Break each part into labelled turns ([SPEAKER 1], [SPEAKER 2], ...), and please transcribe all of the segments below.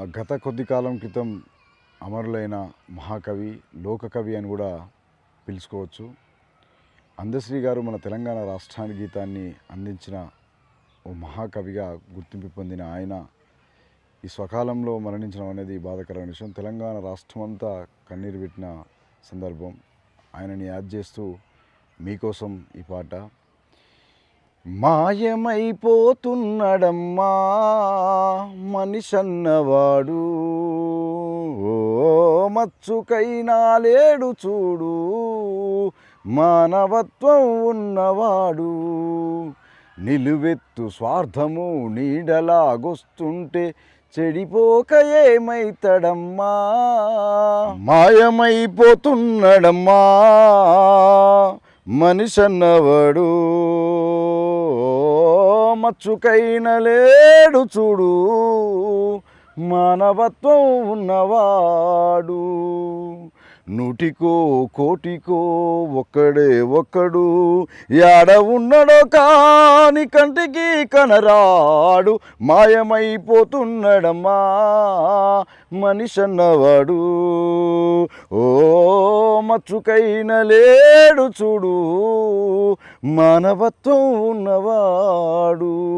[SPEAKER 1] ఆ గత కొద్ది కాలం క్రితం అమరులైన మహాకవి లోకకవి అని కూడా పిలుచుకోవచ్చు. అందశ్రీ గారు మన తెలంగాణ రాష్ట్రానికి గీతాన్ని అందించిన ఓ మహాకవిగా గుర్తింపు పొందిన ఆయన ఈ స్వకాలంలో మరణించడం అనేది బాధాకరమైన విషయం. తెలంగాణ రాష్ట్రం అంతా కన్నీరు పెట్టిన సందర్భం. ఆయనని యాద్ చేస్తూ మీకోసం ఈ పాట మాయమైపోతున్నడమ్మా మనిషన్నవాడు. ఓ మచ్చుకైనా లేడు చూడు మానవత్వం ఉన్నవాడు. నిలువెత్తు స్వార్థము నీడలాగొస్తుంటే చెడిపోక ఏమైతడమ్మా? మాయమైపోతున్నడమ్మా మనిషన్నవాడు. మచ్చుకైన లేడు చూడు మానవత్వం ఉన్నవాడు. నూటికో కోటికో ఒక్కడే ఒక్కడు ఎడ ఉన్నడో కాని కంటికి కనరాడు మాయమైపోతున్నడమ్మా. మనిషన్నవాడు. ఓ మచ్చుకైన లేడు చూడు మానవత్వం ఉన్నవాడు.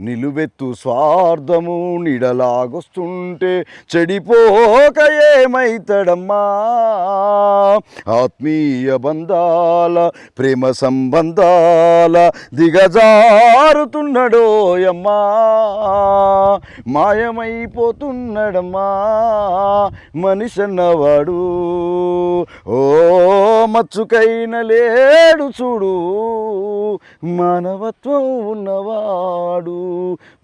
[SPEAKER 1] నిలువెత్తు స్వార్థము నిడలాగొస్తుంటే చెడిపోక ఏమైతడమ్మా? ఆత్మీయ బంధాల ప్రేమ సంబంధాల దిగజారుతున్నడోయమ్మా. మాయమైపోతున్నడమ్మా మనిషన్నవాడు. ఓ మచ్చుకైన లేడు చూడు మానవత్వం ఉన్నవాడు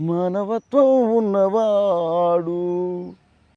[SPEAKER 1] మానవత్వం ఉన్నవాడు.